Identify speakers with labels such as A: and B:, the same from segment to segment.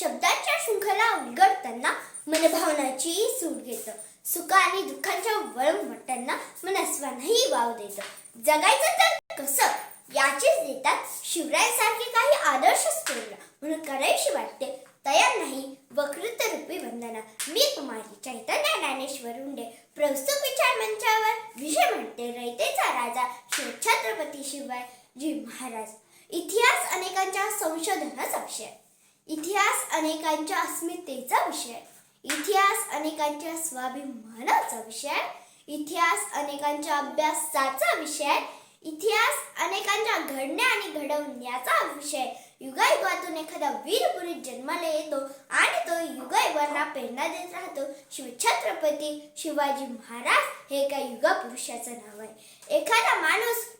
A: शब्दांच्या शृंखला उलगडताना मनभावनाची सूट घेतं. सुख आणि दुःखांच्या वळण वाटताना मनस्वानही वाव देतं. जगायचं तर कसं? याचेच देतात शिवरायांसारखे काही आदर्श स्फूर्ण म्हणून करायशी वाटते तयार नाही वकृत रूपी वंदना. मी कुमारी चैतन्य ज्ञानेश्वर उंडे. प्रस्तुत विचार मंचावर विषय म्हणते रयतेचा राजा शिव छत्रपती शिवाजी महाराज इतिहास अनेकांच्या संशोधनाचा विषय. इतिहास अनेकांच्या अस्मितेचा विषय. इतिहास अनेकांच्या स्वाभिमानाचा विषय. इतिहास अनेकांच्या अभ्यासाचा विषय. इतिहास अनेकांच्या घडण्या आणि घडवण्याचा विषय. युगायुगातून एखादा वीर पुरुष जन्माला येतो आणि तो युगायुगांना प्रेरणा देत राहतो. शिवछत्रपती शिवाजी महाराज हे एका युगा पुरुषाचं नाव आहे. एखादा माणूस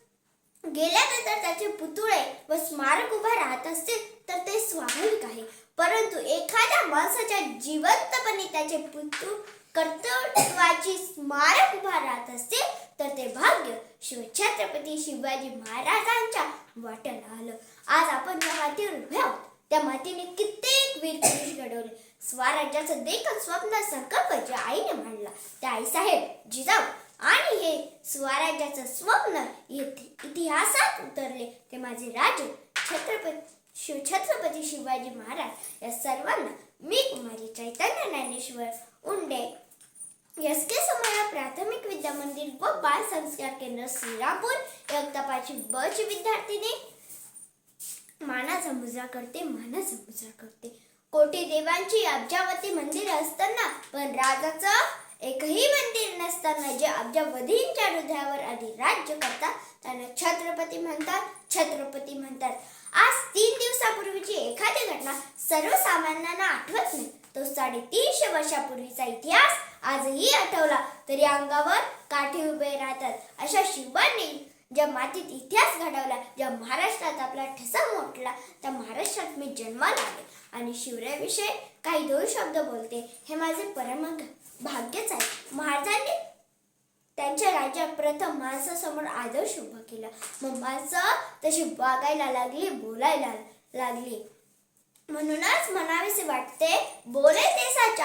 A: गेल्यानंतर त्याचे पुतळे व स्मारक उभा राहत असतील तर ते स्वाभाविक आहे. परंतु एखाद्या माणसाच्या जिवंतपणे त्याचे पुतू कर्तृत्वाची स्मारक उभा राहत असतील तर ते भाग्य शिवछत्रपती शिवाजी महाराजांच्या वाट्याला आलं. आज आपण ज्या मातीवर उभे आहोत. त्या मातीने कित्येक वीर पुरुष घडवले. स्वराज्याचं देखील स्वप्न संकल्प ज्या आईने मांडला त्या आईसाहेब जिजाऊ आणि हे स्वराज्याचं स्वप्न इतिहासात उतरले. ते माझे राजे छत्रपती शिवछत्रपती शिवाजी महाराज या सर्वांना मी कुमारी चैतन्य ज्ञानेश्वर उंडे. एस के समया प्राथमिक विद्या मंदिर व बाल संस्कार केंद्र श्रीरामपूर. इयत्ता पाचवी ब ची विद्यार्थिनी. मानाचा मुजरा करते मानाचा मुजरा करते. कोटी देवांची अब्जावती मंदिर असताना पण राजाचं एकही मंदिर नसताना जे म्हणजे अब्जावधींच्या हृदयावर आधी राज्य करतात त्यांना छत्रपती म्हणतात छत्रपती म्हणतात. आज तीन दिवसापूर्वीची एखादी घटना सर्वसामान्यांना आठवत नाही. तो साडेतीनशे वर्षापूर्वीचा इतिहास आजही आठवला. तरी अंगावर काठी उभे राहतात. अशा शिवांनी ज्या मातीत इतिहास घडवला ज्या महाराष्ट्रात आपला ठसा मोठला त्या महाराष्ट्रात मी जन्माला आले. आणि शिवरायाविषयी काही दोन शब्द बोलते. हे माझे परम भाग्यच आहे. महाराजांनी त्यांच्या राज्यात प्रथम माणसासमोर आदर्श उभा केला. मग माणसं तशी वागायला लागली बोलायला लागली. म्हणूनच म्हणावेसे वाटते बोले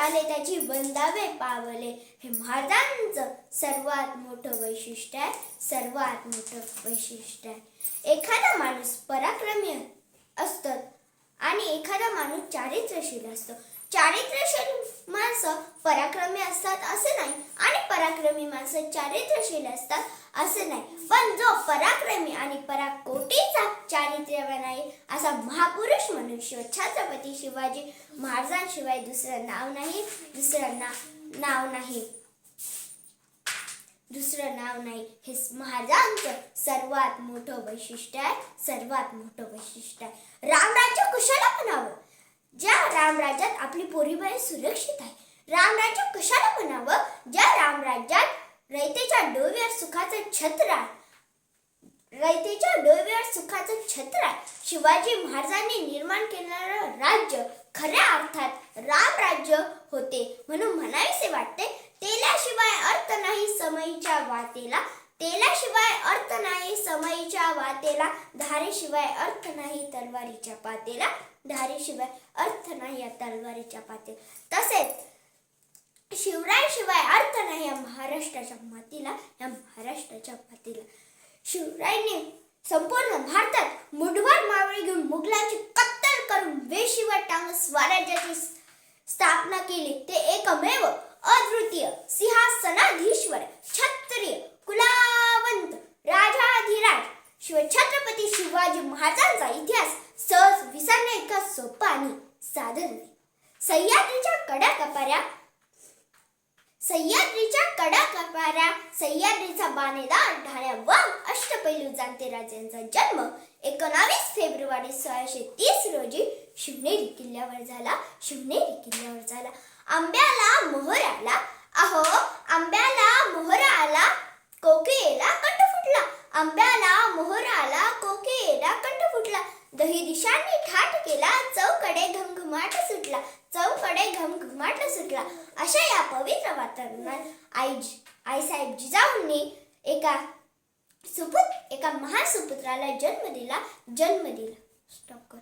A: आले त्याची बंदावे पावले. हे महाराजांचं सर्वात मोठं वैशिष्ट्य आहे सर्वात मोठं वैशिष्ट्य आहे. एखादा माणूस पराक्रमी असतं आणि एखादा माणूस चारित्र्यशील असतो. चारित्र्यशील माणसं पराक्रमी असतात असे पराक्रमी माणसं चारित्र्यशील असतात असं नाही. पण जो पराक्रमी आणि पराकोटीचा चारित्र्यवान आहे असा महापुरुष म्हणून शिव छत्रपती शिवाजी महाराजांशिवाय दुसरं नाव नाही दुसरं ना नाव नाही. दुसरं नाव नाही. हे महाराजांचं सर्वात मोठं वैशिष्ट्य आहे सर्वात मोठं वैशिष्ट्य आहे. रामराज्य कशाला म्हणावं? ज्या रामराज्यात आपली पोरीबाई सुरक्षित आहे रामराज्य कशाला म्हणावं ज्या रामराज्यात रयतेच्या डोव्यावर सुखाचं छत्र आहे रयतेच्या डोव्यावर सुखाचं छत्र आहे शिवाजी महाराजांनी निर्माण केलेलं राज्य खऱ्या अर्थात रामराज्य होते. म्हणून म्हणावेसे वाटते तेल्याशिवाय अर्थ नाही समयीच्या वातेला तेलाशिवाय अर्थ नाही समयीच्या वातेला धारेशिवाय अर्थ नाही तलवारीच्या पातेला. धारेशिवाय अर्थ नाही या तलवारीच्या पातेला. तसेच अर्थ या महाराष्ट्राच्या मातीला या महाराष्ट्राच्या मातीला. शिवरायने संपूर्ण भारतात मुठभर मावळी घेऊन मुघलांची कत्तल करून वेशीवर टांगून स्वराज्याची स्थापना केली. ते एकमेव अद्वितीय सिंहासनाधीश्वर क्षत्रिय कुलावंत राजाधिराज. शिवछत्रपती शिवाजी महाराजांचा इतिहास सहज विसरणे इतका सोपा आणि साधन सह्याद्रीच्या कड्या कपाऱ्या सह्याद्रीच्या कडा कपाऱ्या सह्याद्रीचा बाणेदार ढाण्या व अष्टपैलू जाणते राजांचा जन्म एकोणावीस फेब्रुवारी सोळाशे तीस रोजी शिवनेरी किल्ल्यावर झाला. शिवनेरी किल्ल्यावर झाला. आंब्याला मोहर आला अहो आंब्याला मोहर आला कोकेला कंठ फुटला. आंब्याला मोहर आला कोकेला कंठ फुटला. दही दिशांनी ठाट केला चौकडे घमघमाट सुटला. चौ घमघमाट अशा या पवित्र वातावरणात आई आईसाहेब जिजाऊंनी एका सुपुत एका महान सुपुत्राला जन्म दिला जन्म दिला. स्टॉप कर.